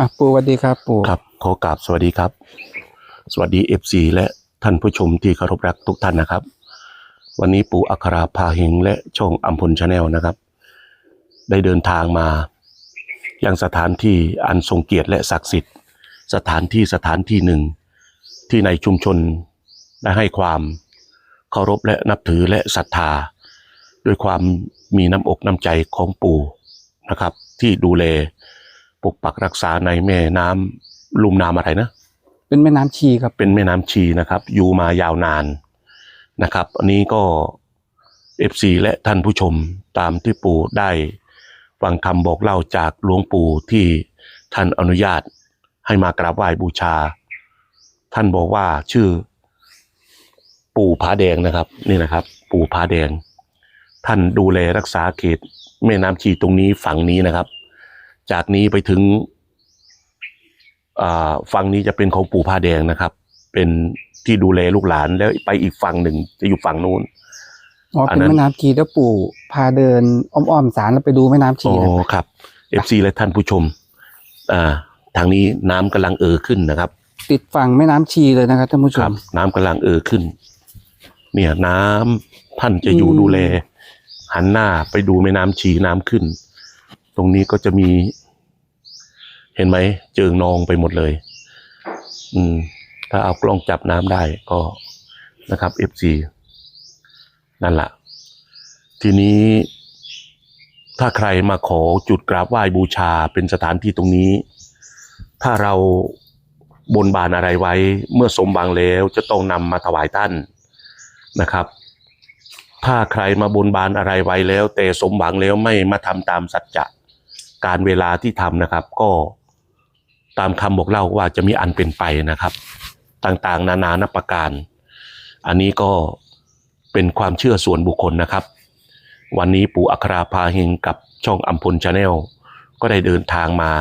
อะปู่สวัสดีครับปู่ครับขอกราบสวัสดีครับ สวัสดีเอฟซีและท่านผู้ชมที่เคารพรักทุกท่านนะครับ วันนี้ปู่อัคราพาหิงและช่องอัมพลชาแนลนะครับ ได้เดินทางมายังสถานที่อันทรงเกียรติและศักดิ์สิทธิ์ สถานที่สถานที่หนึ่ง ที่ในชุมชนได้ให้ความเคารพและนับถือและศรัทธา ด้วยความมีน้ำอกน้ำใจของปู่นะครับ ที่ดูแล ปกปักรักษาในแม่น้ำลุ่มน้ำอะไรนะ เป็นแม่น้ำชีครับ เป็นแม่น้ำชีนะครับ อยู่มายาวนานนะครับ อันนี้ก็ FC และท่านผู้ชมตามที่ปู่ได้ฟังคำบอกเล่าจากหลวงปู่ที่ท่านอนุญาตให้มากราบไหว้บูชา ท่านบอกว่าชื่อ ปู่ผาแดงนะครับ นี่นะครับ ปู่ผาแดง ท่านดูแลรักษาเขต แม่น้ำชีตรงนี้ฝั่งนี้นะครับ จากนี้ไปถึงอ่าฝั่งนี้จะเป็นของปู่ผาแดงนะครับ เป็นที่ดูแลลูกหลานแล้วไปอีกฝั่งหนึ่งจะอยู่ฝั่งนู้นอ๋ออัเป็นนนั้นแม่น้ำชีแล้วปู่พาเดินอ้อมๆสารแล้วไปดูแม่น้ำชีอ๋อนะครับ FC และท่านผู้ชม อ่า ทางนี้น้ำกำลังเอ่อขึ้นนะครับ ติดฝั่งแม่น้ำชีเลยนะครับท่านผู้ชครัมบน้ำกำลังเอ่อขึ้น เนี่ยน้ำท่านจะอยู่อืมดูแลหันหน้าไปดูแม่น้ำชีน้ำขึ้น ตรงนี้ก็จะมี เห็นไหมเจิงนองไปหมดเลย อืม ถ้าเอากล้องจับน้ำได้ก็นะครับ FC นั่นแหละทีนี้ถ้าใครมาขอจุดกราบไหว้บูชาเป็นสถานที่ตรงนี้ ถ้าเราบนบานอะไรไว้ เมื่อสมหวังแล้วจะต้องนำมาถวายท่านนะครับ ถ้าใครมาบนบานอะไรไว้แล้ว แต่สมหวังแล้วไม่มาทำตามสัจจะ การเวลาที่ทำนะครับ ก็ตามคำบอกเล่าว่าจะมีอันเป็นไปนะครับ ต่างๆ นานานับประการ อันนี้ก็เป็นความเชื่อส่วนบุคคลนะครับ วันนี้ปู่อัคราพาเฮงกับช่องอัมพลชาแนลก็ได้เดินทางมา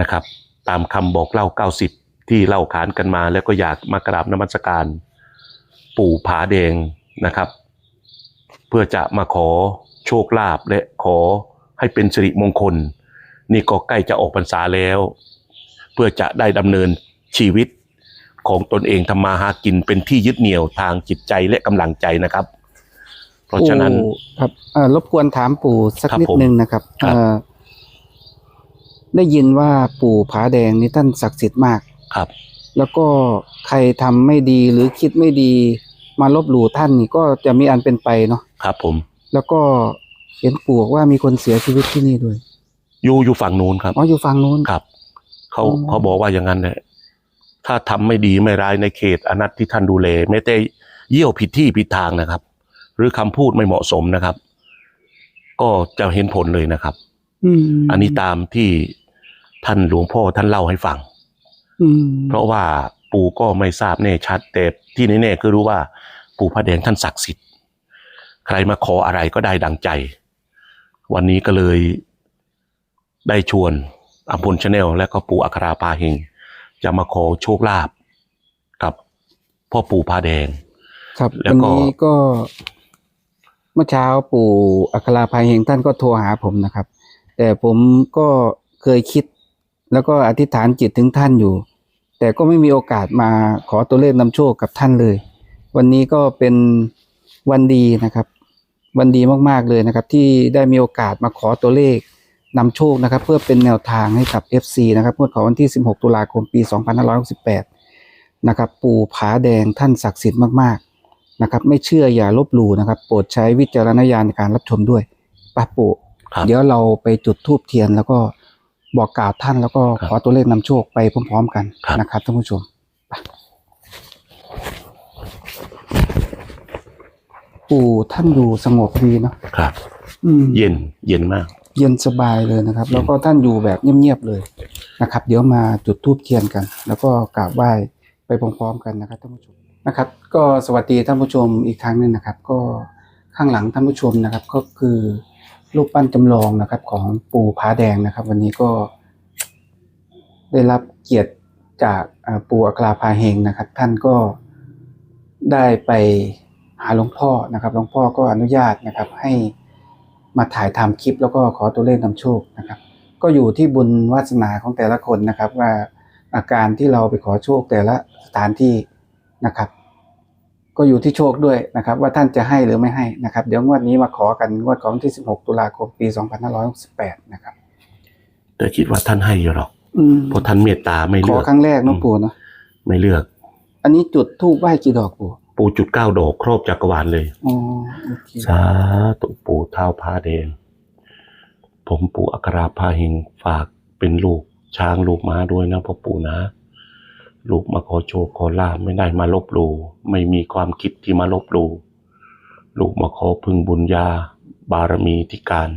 นะครับ ตามคำบอกเล่า 90 ที่เล่าขานกันมา แล้วก็อยากมากราบนมัสการ ปู่ผาแดงนะครับ เพื่อจะมาขอโชคลาภและขอ ให้เป็นสิริมงคล นี่ก็ใกล้จะออกพรรษาแล้ว เพื่อจะได้ดำเนินชีวิตของตนเองทำมาหากินเป็นที่ยึดเหนี่ยวทางจิตใจและกำลังใจนะครับ เพราะฉะนั้นปู่ครับเอ่อรบกวนถามปู่สักครับนิดผมนึงนะครับครับ เอ่อได้ยินว่าปู่ผาแดงนี่ท่านศักดิ์สิทธิ์มาก ครับ แล้วก็ใครทำไม่ดีหรือคิดไม่ดีมาลบหลู่ท่านนี่ก็จะมีอันเป็นไปเนาะครับผม แล้วก็ เห็นปู่บอกว่ามีคนเสียชีวิตที่นี่ด้วยอยู่อยู่ฝั่งนู้นครับอ๋ออยู่ฝั่งนู้น ครับเขาอ๋อ เขาบอกว่าอย่างนั้นแหละถ้าทำไม่ดีไม่ร้ายในเขตอนัตที่ท่านดูแลไม่ได้เยี่ยวผิดที่ผิดทางนะครับ หรือคำพูดไม่เหมาะสมนะครับ ก็จะเห็นผลเลยนะครับ อืมอันนี้ตามที่ท่านหลวงพ่อท่านเล่าให้ฟัง อืมเพราะว่าปู่ก็ไม่ทราบแน่ชัด แต่ที่แน่ๆคือรู้ว่า ปู่พระแดงท่านศักดิ์สิทธิ์ ใครมาขออะไรก็ได้ดังใจ วันนี้ก็เลยได้ชวนอัมพลชาแนลและก็ปู่อัคราพาเฮงจะมาขอโชคลาภกับพ่อปู่พาแดง ครับแล้ววันก็นี้ก็ เมื่อเช้าปู่อัคราภัยเฮงท่านก็โทรหาผมนะครับ แต่ผมก็เคยคิด แล้วก็อธิษฐานจิตถึงท่านอยู่ แต่ก็ไม่มีโอกาสมาขอตัวเลขนำโชคกับท่านเลย วันนี้ก็เป็นวันดีนะครับ วันดีมากๆเลยนะครับ ที่ได้มีโอกาสมาขอตัวเลขนำโชคนะครับ เพื่อเป็นแนวทางให้กับ FC นะครับงวดของวันที่ 16 ตุลาคมปี 2568 นะครับ ปู่ผาแดงท่านศักดิ์สิทธิ์มากๆนะครับ ไม่เชื่ออย่าลบหลู่นะครับ โปรดใช้วิจารณญาณในการรับชมด้วยป้าปู่เดี๋ยวเราไปจุดธูปเทียนแล้วก็บอกกล่าวท่านแล้วก็ขอตัวเลขนำโชคไปพร้อม ๆ กันนะครับท่านผู้ชม ปปู่ท่านอยู่สงบดีเนาะครับ อืม เย็นเย็นมาก เย็นสบายเลยนะครับ แล้วก็ท่านอยู่แบบเงียบๆเลยนะครับ เดี๋ยวมาจุดธูปเทียนกัน แล้วก็กราบไหว้ไปพร้อมๆกันนะครับท่านผู้ชมนะครับ ก็สวัสดีท่านผู้ชมอีกครั้งหนึงนะครับ ก็ข้างหลังท่านผู้ชมนะครับ ก็คือรูปปั้นจำลองนะครับ ของปู่ผาแดงนะครับ วันนี้ก็ ได้รับเกียรติจากเอ่อปู่อัคราพาเฮงนะครับ ท่านก็ได้ไป หาหลวงพ่อนะครับหลวงพ่อก็อนุญาตนะครับให้มาถ่ายทำคลิปแล้วก็ขอตัวเลขนำโชคนะครับ ก็อยู่ที่บุญวาสนาของแต่ละคนนะครับว่าอาการที่เราไปขอโชคแต่ละสถานที่นะครับ ก็อยู่ที่โชคด้วยนะครับ ว่าท่านจะให้หรือไม่ให้นะครับ เดี๋ยวงวดนี้มาขอกันงวดของที่ 16 ตุลาคมปี 2568 นะครับแต่คิดว่าท่านให้อยู่หรอกอืมเพราะท่านเมตตาไม่ขเลืออกครั้งแรกเน้องปู่เนาะไม่เลือก อันนี้จุดทูบไหว้กี่ดอกปู่ ปูจุดเก้าดอกครอบจักรวาลเลย อ๋อโอเคสาธุปู่เท้าพาแดง ผมปู่อัคราพาหิงฝากเป็นลูกช้างลูกม้าด้วยนะพ่อปู่นะ ลูกมาขอโชคขอลาบไม่ได้มาลบหลู่ไม่มีความคิดที่มาลบหลู่ลูกมาขอพึ่งบุญญา บารมีที่การ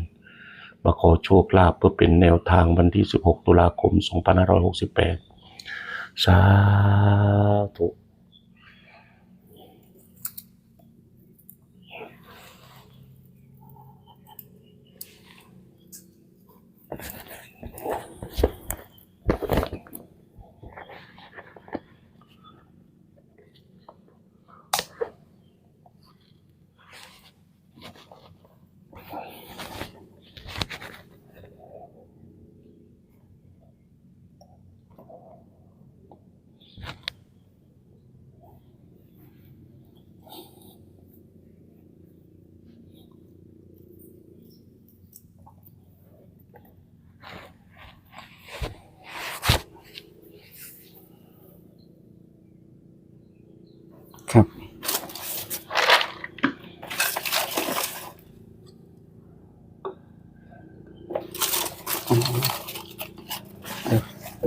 มาขอโชคลาภเพื่อเป็นแนวทางวันที่ 16 ตุลาคม 2568 สาธุ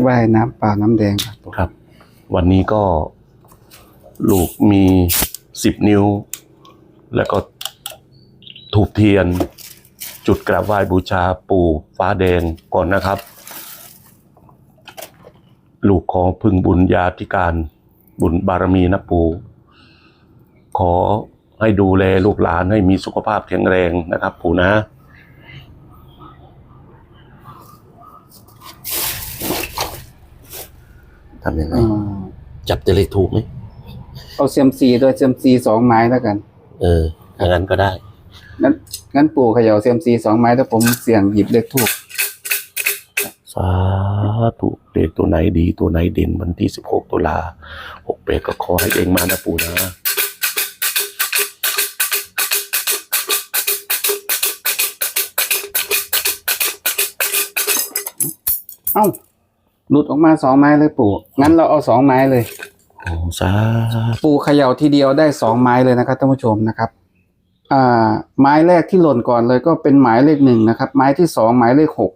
ไหว้น้ำเปล่าน้ำแดงครับปู่ครับ วันนี้ก็ลูกมีสิบนิ้ว แล้วก็ถูกเทียน จุดกราบไหว้บูชาปู่ฟ้าแดงก่อนนะครับ ลูกขอพึ่งบุญญาธิการบุญบารมีนะปู่ขอให้ดูแลลูกหลานให้มีสุขภาพแข็งแรงนะครับปู่นะ ทำยังไงอ่าจับจะเลขถูกไหมเอาเซียมซีด้วยเซียมซีสองไม้แล้วกัน เอออย่างนั้นก็ได้ งั้นงั้นปู่เขย่าเซียมซีสองไม้แล้วผมเสี่ยงหยิบเลขทูบสาธุเลขตัวไหนดีตัวไหนเด่นวันที่สิบหกตุลาหกเปก็ขอให้เองมานะปู่นะเอ้า หลุดออกมาสองไม้เลยปู่ งั้นเราเอาสองไม้เลย โอ้สาธุปูเขย่าทีเดียวได้สองไม้เลยนะครับท่านผู้ชมนะครับ อ่า ไม้แรกที่หล่นก่อนเลยก็เป็นหมายเลขหนึ่งนะครับ ไม้ที่สองหมายเลขหก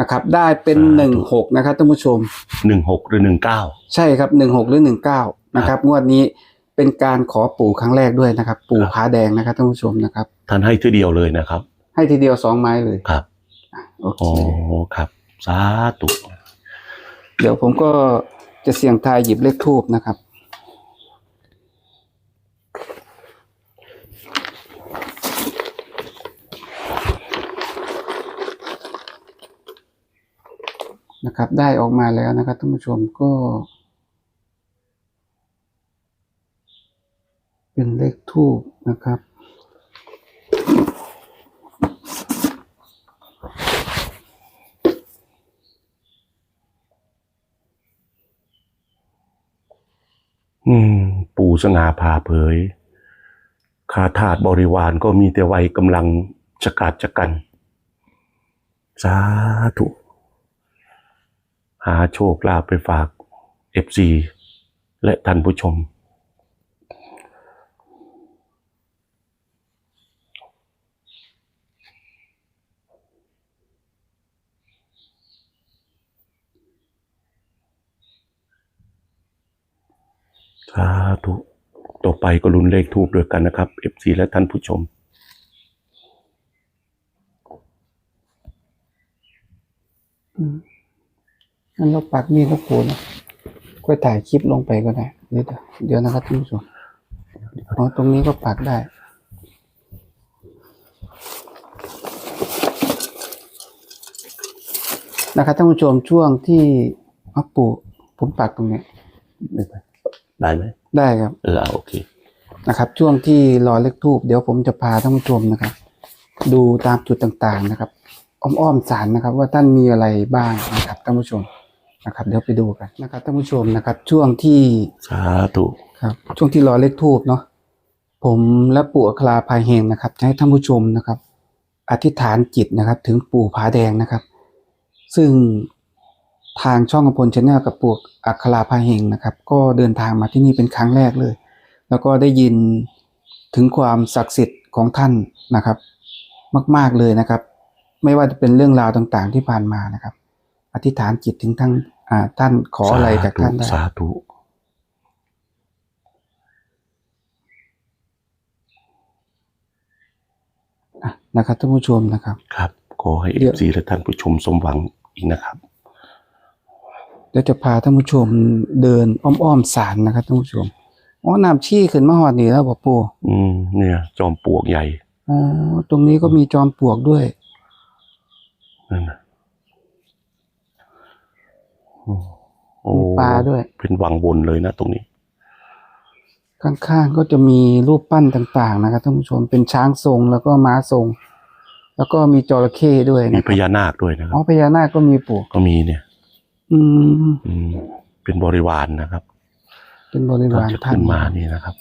นะครับ ได้เป็นหนึ่งหกนะครับท่านผู้ชม หนึ่งหกหรือหนึ่งเก้าใช่ครับหนึ่งหกหรือหนึ่งเก้านะครับ งวดนี้เป็นการขอปู่ครั้งแรกด้วยนะครับ ปู่ครับผาแดงนะครับท่านผู้ชมนะครับ ท่านให้ทีเดียวเลยนะครับ ให้ทีเดียวสองไม้เลยครับ โอเค โอ้ ครับ สาธุ เดี๋ยวผมก็จะเสี่ยงทายหยิบเลขทูบนะครับ นะครับ ได้ออกมาแล้วนะครับท่านผู้ชมก็ เป็นเลขทูบนะครับ อืม ปู่ สง่าผ่าเผยคาถาบริวารก็มีแต่วัยกำลังจะกาดจะกัน สาธุ หาโชคลาภไปฝากเอฟซีและท่านผู้ชม สาธุต่อไปก็ลุ้นเลขทูบด้วยกันนะครับ FC และท่านผู้ชม อืมงั้นเราปักมีดแล้วปูนะก็ถ่ายคลิปลงไปก็ได้เดี๋ยวเดี๋ยวนะครับท่านผู้ชมอ๋อตรงนี้ก็ปักได้ นะครับท่านผู้ชมช่วงที่อ๋อปู่ผมปักตรงนี้ได้ไหมได้ครับเออเอาโอเคนะครับ ช่วงที่รอเลขทูบเดี๋ยวผมจะพาท่านผู้ชมนะครับ ดูตามจุดต่างๆนะครับ อ้อมๆสารนะครับ ว่าท่านมีอะไรบ้างนะครับท่านผู้ชมนะครับ เดี๋ยวไปดูกันนะครับท่านผู้ชมนะครับ ช่วงที่สาธุครับ ช่วงที่รอเลขทูบเนาะผมและปู่อัคราภายเฮงนะครับจะให้ท่านผู้ชมนะครับ อธิษฐานจิตนะครับ ถึงปู่ผาแดงนะครับ ซึ่ง ทางช่องกำพลชาแนลกับปู่อัคราภายเฮงนะครับ ก็เดินทางมาที่นี่เป็นครั้งแรกเลย แล้วก็ได้ยินถึงความศักดิ์สิทธิ์ของท่านนะครับ มาก ๆเลยนะครับ ไม่ว่าจะเป็นเรื่องราวต่างๆที่ผ่านมานะครับ อธิษฐานจิตถึงท่านอ่าท่านขออะไรจากท่านได้สาธุอะนะครับท่านผู้ชมนะครับ ครับ ขอให้เอเดี๋ยวฟซีและท่านผู้ชมสมหวังอีกนะครับ เดี๋ยวจะพาท่านผู้ชมเดินอ้อมๆศาลนะครับท่านผู้ชมอ๋อน้ำชี้ขึ้นมาหอดนี่แล้วบอกปู่อืมเนี่ย จอมปลวกใหญ่อ๋อตรงนี้ก็มีจอมปลวกด้วยนั่นนะอืมโอ้มีปลาด้วย เป็นวังวนเลยนะตรงนี้ ข้างๆก็จะมีรูปปั้นต่างๆ นะครับท่านผู้ชมเป็นช้างทรงแล้วก็ม้าทรง แล้วก็มีจระเข้ด้วยมีนะพญานาคด้วยนะคอ๋รัอบพญานาคก็มีปู่ก็มีเนี่ย อืม อืมเป็นบริวารนะครับเป็นบริตอนวารจะท่าน ขึ้นมานี่นะครับ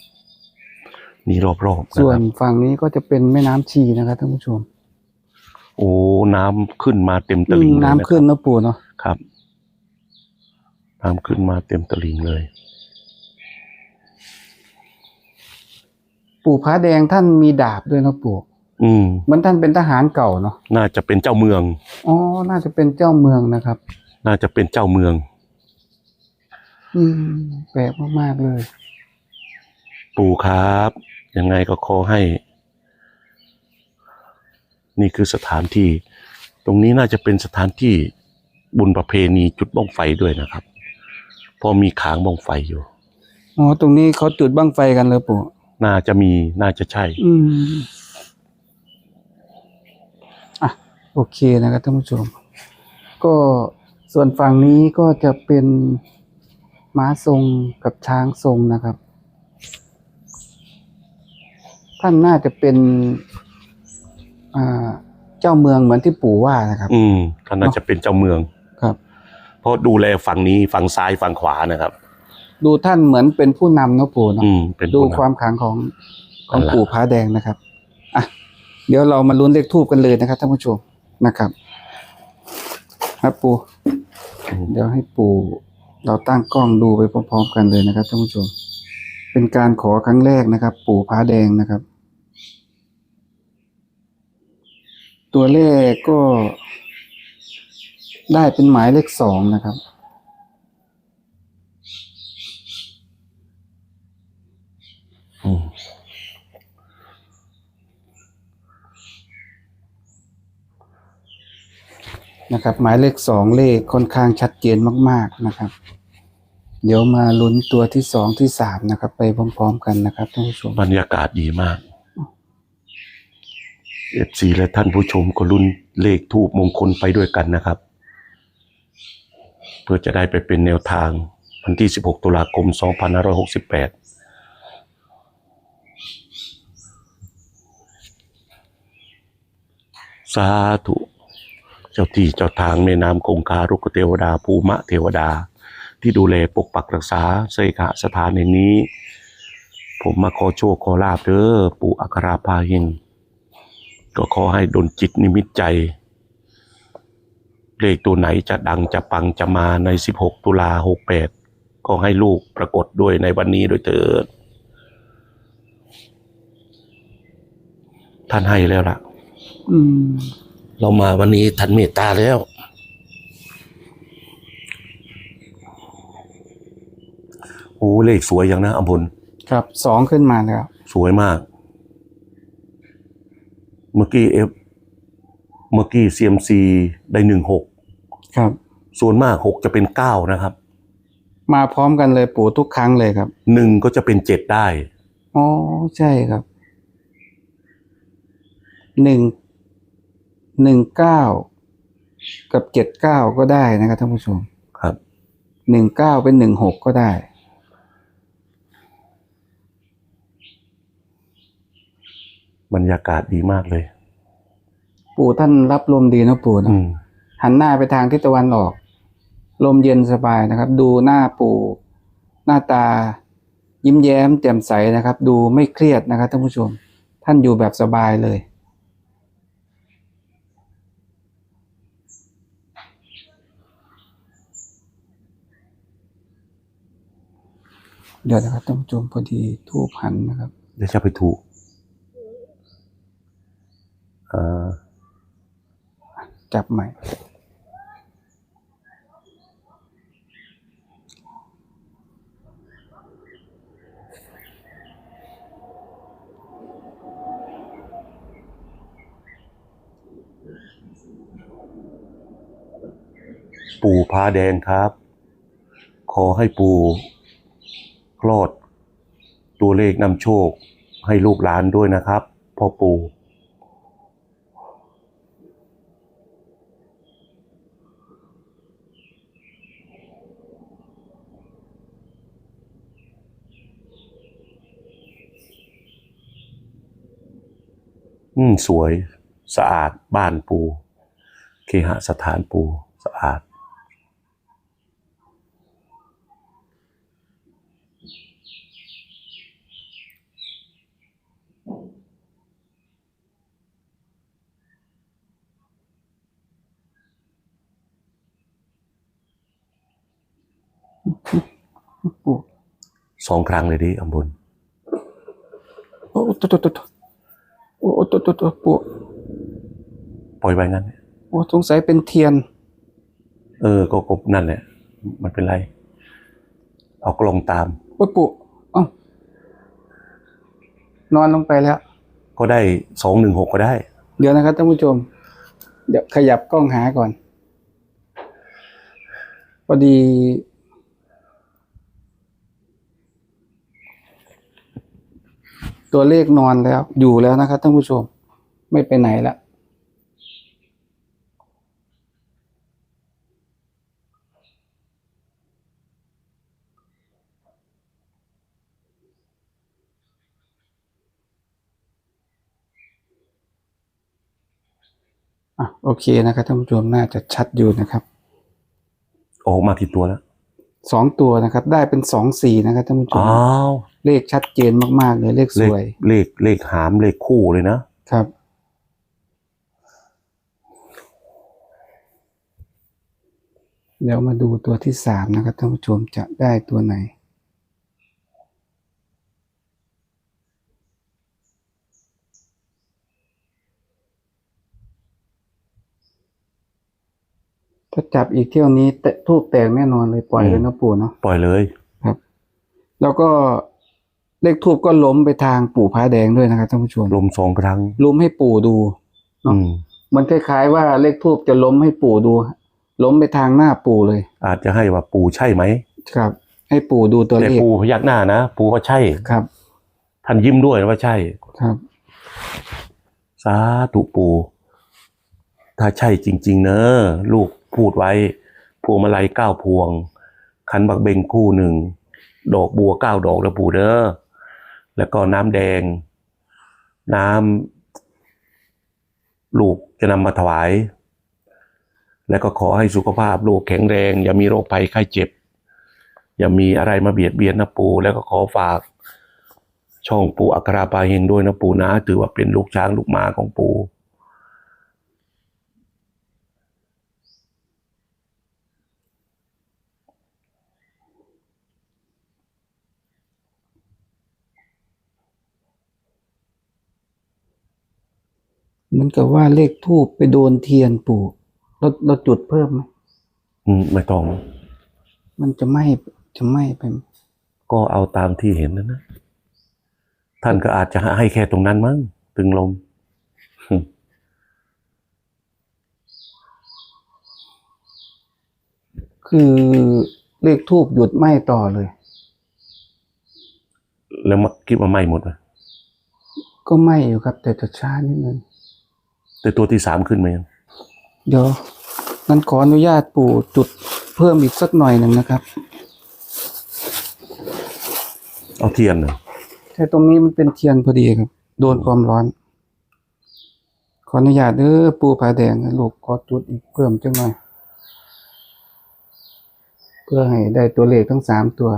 นี่รอบๆนะส่วคนรับ ฝั่งนี้ก็จะเป็นแม่น้ำชีนะครับท่านผู้ชมโอ้น้ำขึ้นมาเต็มตอืลิ่งมเลยน้ำนะขึ้นนะปู่เนาะครับน้ำขึ้นมาเต็มตลิ่งเลย ปู่ผาแดงท่านมีดาบด้วยนะปู่อืม เหมือนท่านเป็นทหารเก่าเนาะน่าจะเป็นเจ้าเมือง อ๋อน่าจะเป็นเจ้าเมืองนะครับ น่าจะเป็นเจ้าเมือง อืมแปลกมากๆเลย ปู่ครับ ยังไงก็ขอให้ นี่คือสถานที่ ตรงนี้น่าจะเป็นสถานที่บุญประเพณีจุดบ้องไฟด้วยนะครับเพอมีขางบ้องไฟอยู่อ๋อตรงนี้เขาจุดบั้งไฟกันเลยปู่น่าจะมีน่าจะใช่ อืมอะโอเคนะครับท่านผู้ชม ก็ ส่วนฝั่งนี้ก็จะเป็นม้าทรงกับช้างทรงนะครับ ท่านน่าจะเป็นอ่าเจ้าเมืองเหมือนที่ปู่ว่านะครับ อืมท่านน่าจะเป็นเจ้าเมืองครับ เพราะดูแลฝั่งนี้ฝั่งซ้ายฝั่งขวานะครับ ดูท่านเหมือนเป็นผู้นำเนาะปู่เนาะอืมเป็นดูผู้นำความขลังของของนั่นแหละปู่พระแดงนะครับอะเดี๋ยวเรามาลุ้นเลขทูบกันเลยนะครับท่านผู้ชมนะครับครับปู่อืม เดี๋ยวให้ปู่เราตั้งกล้องดูไปพร้อมๆกันเลยนะครับท่านผู้ชม เป็นการขอครั้งแรกนะครับ ปู่พ้าแดงนะครับ ตัวเลขก็ได้เป็นหมายเลขสองนะครับ นะครับ หมายเลขสองเลขค่อนข้างชัดเจนมาก ๆนะครับ เดี๋ยวมาลุ้นตัวที่สองที่สามนะครับ ไปพร้อม ๆ กันนะครับท่านผู้ชมบรรยากาศดีมากเอฟซีและท่านผู้ชมก็รุ่นเลขทูบมงคลไปด้วยกันนะครับ เพื่อจะได้ไปเป็นแนวทางวันที่ 16 ตุลาคม 2568สาธุ เจ้าที่เจ้าทางแม่น้ำคงคารุกเทวดาภูมะเทวดา ที่ดูแลปกปักรักษาเสกะสถานในนี้ ผมมาขอโชคขอลาบเด้อปู่อัคราพาหินก็ขอให้ดลจิตนิมิตใจ เลขตัวไหนจะดังจะปังจะมาใน 16 ตุลา68 ก็ให้ลูกปรากฏด้วยในวันนี้โดยเถิดท่านให้แล้วล่ะ อืม เรามาวันนี้ท่านเมตตาแล้ว โอ้เลขสวยอย่างนะอำพลครับสองขึ้นมาแล้วสวยมาก เมื่อกี้เอฟเมื่อกี้ CMC ได้หนึ่งหกครับ ส่วนมากหกจะเป็นเก้านะครับ มาพร้อมกันเลยปู่ทุกครั้งเลยครับหนึ่งก็จะเป็นเจ็ดได้อ๋อใช่ครับหนึ่ง หนึ่งเก้ากับเจ็ดเก้าก็ได้นะครับท่านผู้ชมครับหนึ่งเก้าเป็นหนึ่งหกก็ได้ บรรยากาศดีมากเลย ปู่ท่านรับลมดีนะปู่อืนะมหันหน้าไปทางทิศตะวันออก ลมเย็นสบายนะครับ ดูหน้าปู่หน้าตา ยิ้มแย้มแจ่มใสนะครับ ดูไม่เครียดนะครับท่านผู้ชม ท่านอยู่แบบสบายเลย เดี๋ยวนะครับท่านผู้ชมพอดีทูบหันนะครับ เดี๋ยวจะไปถูกเอ่อจับใหม่ ปู่พาแดงครับ ขอให้ปู่ คลอด ตัวเลขนำโชคให้ลูกหลานด้วยนะครับ พ่อปู่อืมสวย สะอาดบ้านปูเคหสถานปูสะอาด สองครั้งเลยดิอัมบุญโอ้ตัวตัวตัวตัวโอ้ตัวตัวตัวปู่ปล่อยไว้งั้นโอ้สงสัยเป็นเทียน เออก็กบนั่นแหละมันเป็นไร เอากลองตาม โอ้ปู่เอ้านอนลงไปแล้ว ก็ได้สองหนึ่งหกก็ได้ เดี๋ยวนะครับท่านผู้ชม เดี๋ยวขยับกล้องหาก่อน พอดี ตัวเลขนอนแล้วอยู่แล้วนะครับท่านผู้ชม ไม่ไปไหนละ เคนะครับท่านผู้ชมน่าจะชัดอยู่นะครับออกมากี่ตัวแล้วสองตัวนะครับ ได้เป็นสองสี่นะครับท่านผู้ชมอ้าวเลขชัดเจนมากๆเลยเลขสเลขวยเลขเลขหามเลขคู่เลยนะครับ เดี๋ยวมาดูตัวที่สามนะครับท่านผู้ชมจะได้ตัวไหน ถ้าจับอีกเที่ยวนี้แตะทูบแตกแน่นอนเลยปล่อยอืมเลยนะปู่เนาะปล่อยเลย ครับ แล้วก็เลขทูบก็ล้มไปทางปู่พระแดงด้วยนะครับท่านผู้ชมลมสองครั้งล้มให้ปู่ดูเนอะอืมมันคล้ายๆว่าเลขทูบจะล้มให้ปู่ดู ล้มไปทางหน้าปู่เลย อาจจะให้ว่าปู่ใช่ไหมครับ ให้ปู่ดูตัวแต่เลขปู่พยักหน้านะปู่ว่าใช่ครับ ท่านยิ้มด้วยว่าใช่ครับสาธุปู่ถ้าใช่จริง ๆ เนอะลูก พูดไว้พวงมาลัยเก้าพวง ขันบักเบงคู่หนึ่ง ดอกบัวเก้าดอกแล้วปู่เด้อแล้วก็น้ำแดง น้ำลูกจะนำมาถวาย แล้วก็ขอให้สุขภาพลูกแข็งแรง อย่ามีโรคภัยไข้เจ็บ อย่ามีอะไรมาเบียดเบียนนะปู่แล้วก็ขอฝาก ช่องปู่อัคราปาเฮงด้วยนะปู่นะ ถือว่าเป็นลูกช้างลูกหมาของปู่ มือนกับว่าเลขทูบไปโดนเทียนปู่เราเราจุดเพิ่มไหมอืมไม่ต้อง มันจะไหม้จะไหม้ไปไหมก็เอาตามที่เห็นนะนะ ท่านก็อาจจะให้แค่ตรงนั้นมั้งตึงลม คือเลขทูบหยุดไหม้ต่อเลย แล้วมาคิดว่าไหม่หมดไหมก็ไหม้อยู่ครับ แต่จะช้านิดนึง แต่ตัวที่สามขึ้นไหมยังเดี๋ยวงั้นขออนุญาตปู่จุดเพิ่มอีกสักหน่อยหนึ่งนะครับ เอาเทียนเหรอแต่ตรงนี้มันเป็นเทียนพอดีครับ โดนความร้อนขขออนุญาตเด้อปูผาแดงนะลูกขอจุดอีกเพิ่มจังหน่อย เพื่อให้ได้ตัวเลขทั้งสามตัว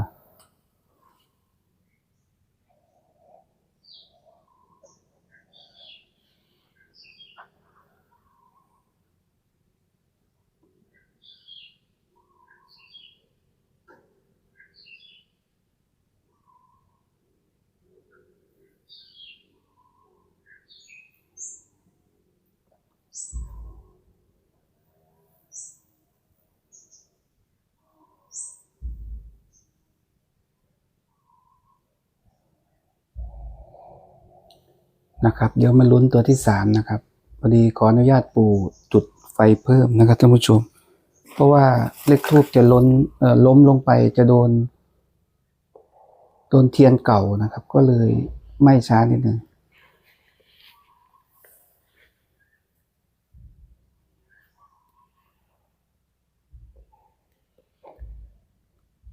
นะครับ เดี๋ยวมาลุ้นตัวที่สามนะครับพอดีขออนุญาตปู่จุดไฟเพิ่มนะครับท่านผู้ชม เพราะว่าเลขทูบจะล้นล้มลงไปจะโดน โดนเทียนเก่านะครับ ก็เลยไม่ช้านิดนึง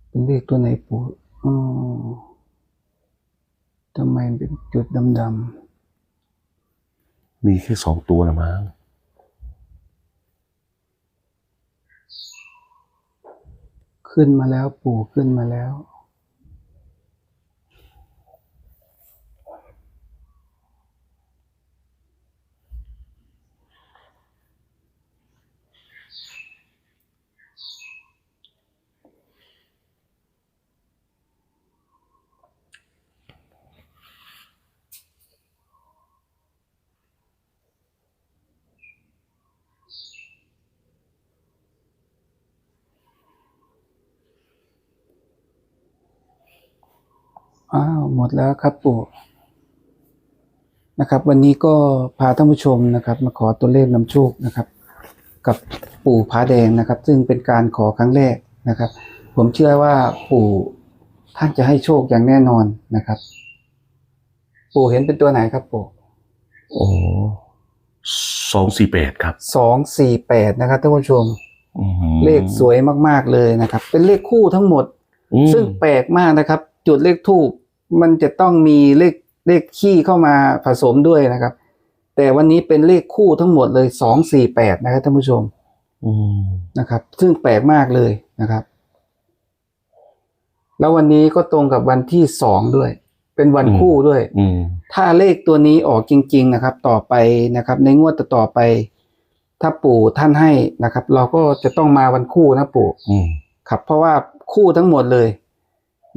เป็นเลขตัวไหนปู่อ๋อทำไมเป็นจุดดำ มีแค่สองตัวละมั้งขึ้นมาแล้วปู่ขึ้นมาแล้ว อ้าวหมดแล้วครับปู่นะครับ วันนี้ก็พาท่านผู้ชมนะครับ มาขอตัวเลขนำโชคนะครับ กับปู่ผาแดงนะครับ ซึ่งเป็นการขอครั้งแรกนะครับ ผมเชื่อว่าปู่ท่านจะให้โชคอย่างแน่นอนนะครับ ปู่เห็นเป็นตัวไหนครับปู่โอ้สองสี่แปดครับสองสี่แปดนะครับท่านผู้ชมอื้อหือเลขสวยมาก ๆ เลยนะครับ เป็นเลขคู่ทั้งหมดอืมซึ่งแปลกมากนะครับ จุดเลขทูบ มันจะต้องมีเลขเลขขี้เข้ามาผสมด้วยนะครับ แต่วันนี้เป็นเลขคู่ทั้งหมดเลยสองสี่แปดนะครับท่านผู้ชมอืมนะครับ ซึ่งแปลกมากเลยนะครับ แล้ววันนี้ก็ตรงกับวันที่สองด้วย เป็นวันคู่ด้วยอืมถ้าเลขตัวนี้ออกจริง ๆ นะครับ ต่อไปนะครับ ในงวดต่อๆไป ถ้าปู่ท่านให้นะครับ เราก็จะต้องมาวันคู่นะปู่อืมครับเพราะว่าคู่ทั้งหมดเลย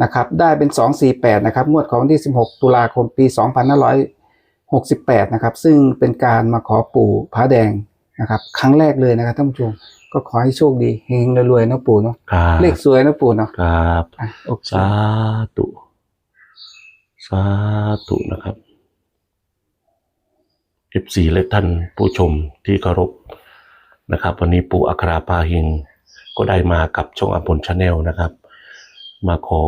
นะครับได้เป็นสองสี่แปดนะครับงวดของวันที่สิบหกตุลาคมปีสองพันห้าร้อยหกสิบแปดนะครับ ซึ่งเป็นการมาขอปู่ผาแดงนะครับ ครั้งแรกเลยนะครับท่านผู้ชมก็ขอให้โชคดีเฮงๆรวยๆนะปู่เนาะครับเลขสวยนะปู่เนาะครับอะโอเคสาธุสาธุนะครับเอฟซีและท่านผู้ชมที่เคารพนะครับ วันนี้ปู่อัคราพาหิงก็ได้มากับช่องอภลชาแนลนะครับ มาขอ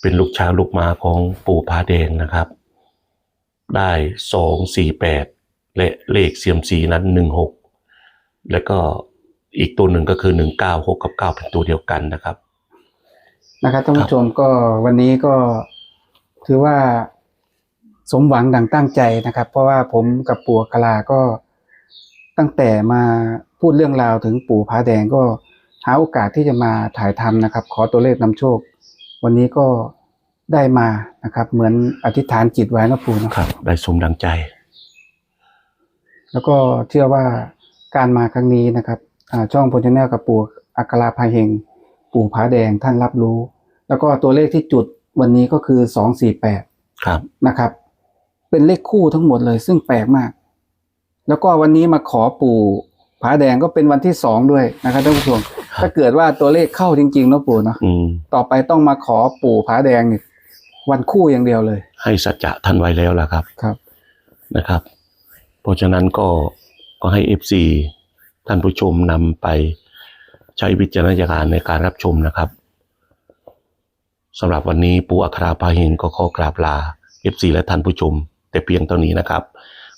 เป็นลูกช้างลูกม้าของปู่พาแดงนะครับ ได้สองสี่แปดและเลขเซียมซีนั้นหนึ่งหกแล้วก็อีกตัวหนึ่งก็คือหนึ่งเก้าหกกับเก้าเป็นตัวเดียวกันนะครับ นะครับท่านผู้ชมก็วันนี้ก็ถือว่าสมหวังดังตั้งใจนะครับ เพราะว่าผมกับปู่อัคราก็ตั้งแต่มาพูดเรื่องราวถึงปู่ผาแดงก็ หาโอกาสที่จะมาถ่ายทำนะครับ ขอตัวเลขนำโชค วันนี้ก็ได้มานะครับ เหมือนอธิษฐานจิตไว้นะปู่เนาะครับ ได้สมดังใจ แล้วก็เชื่อว่าการมาครั้งนี้นะครับอ่าช่องพลชแนลกับปู่อัคราพาเฮงปู่ผาแดงท่านรับรู้ แล้วก็ตัวเลขที่จุดวันนี้ก็คือสองสี่แปด ครับ นะครับ เป็นเลขคู่ทั้งหมดเลย ซึ่งแปลกมาก แล้วก็วันนี้มาขอปู่ผาแดงก็เป็นวันที่สองด้วยนะครับท่านผู้ชมครับ ถ้าเกิดว่าตัวเลขเข้าจริงๆเนาะปู่เนาะอืมต่อไปต้องมาขอปู่ผาแดงนี่วันคู่อย่างเดียวเลย ให้สัจจะท่านไว้แล้วล่ะครับครับนะครับ เพราะฉะนั้นก็ก็ให้เอฟซีท่านผู้ชมนำไปใช้วิจารณญาณในการรับชมนะครับสำหรับวันนี้ปูอัคราพาหินก็ขอกราบลาเอฟซีและท่านผู้ชม แต่เพียงเท่านี้นะครับ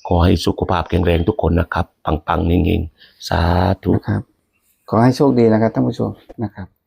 ขอให้สุขภาพแข็งแรงทุกคนนะครับ ปังๆเงงๆ สาธุนะครับ ขอให้โชคดีนะครับท่านผู้ชมนะครับ